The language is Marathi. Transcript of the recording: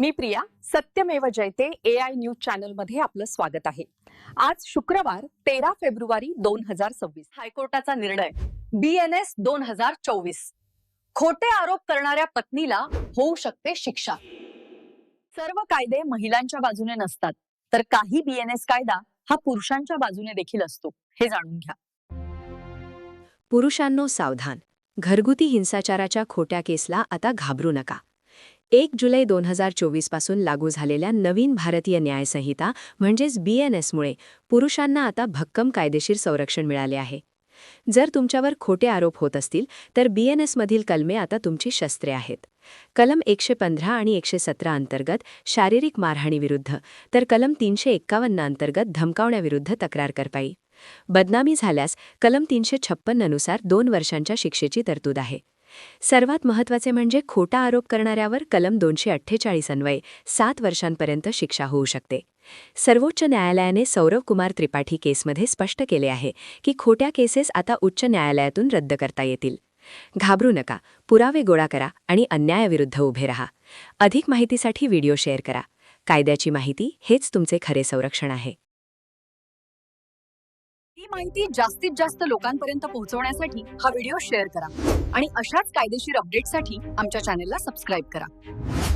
Me Priya Satyamev Jayate A I news चॅनलमध्ये आपलं स्वागत आहे. आज शुक्रवार तेरा फेब्रुवारी दोन हजार सव्वीस. हायकोर्टाचा निर्णय. बी एन एस दोन हजार चोवीस. खोटे आरोप करणाऱ्या पत्नीला होऊ शकते शिक्षा. सर्व कायदे महिलांच्या बाजूने नसतात. तर काही बीएनएस कायदा हा पुरुषांच्या बाजूने देखील असतो हे जाणून घ्या. पुरुषांनो सावधान. घरगुती हिंसाचाराच्या खोट्या केसला आता घाबरू नका. एक जुलै दोन हजार चोवीसपासून लागू झालेल्या नवीन भारतीय न्यायसंहिता म्हणजेच बी एन एसमुळे पुरुषांना आता भक्कम कायदेशीर संरक्षण मिळाले आहे. जर तुमच्यावर खोटे आरोप होत असतील तर बी एन एसमधील कलमे आता तुमची शस्त्रे आहेत. कलम एकशे पंधरा आणि एकशे सतरा अंतर्गत शारीरिक मारहाणीविरुद्ध तर कलम तीनशे एक्कावन्न अंतर्गत धमकावण्याविरुद्ध तक्रार करपाई. बदनामी झाल्यास कलम तीनशे छप्पन्ननुसार दोन वर्षांच्या शिक्षेची तरतूद आहे. सर्वात महत्त्वाचे म्हणजे खोटा आरोप करणाऱ्यावर कलम दोनशे अठ्ठेचाळीस अन्वये सात वर्षांपर्यंत शिक्षा होऊ शकते. सर्वोच्च न्यायालयाने सौरव कुमार त्रिपाठी केसमध्ये स्पष्ट केले आहे की खोट्या केसेस आता उच्च न्यायालयातून रद्द करता येतील. घाबरू नका पुरावे गोळा करा आणि अन्यायाविरुद्ध उभे रहा. अधिक माहितीसाठी व्हिडिओ शेअर करा. कायद्याची माहिती हेच तुमचे खरे संरक्षण आहे. ही माहिती जास्तीत जास्त लोकांपर्यंत पोहोचवण्यासाठी हा व्हिडिओ शेअर करा. आणि अशाच कायदेशीर अपडेटसाठी आमच्या चॅनेलला सबस्क्राईब करा.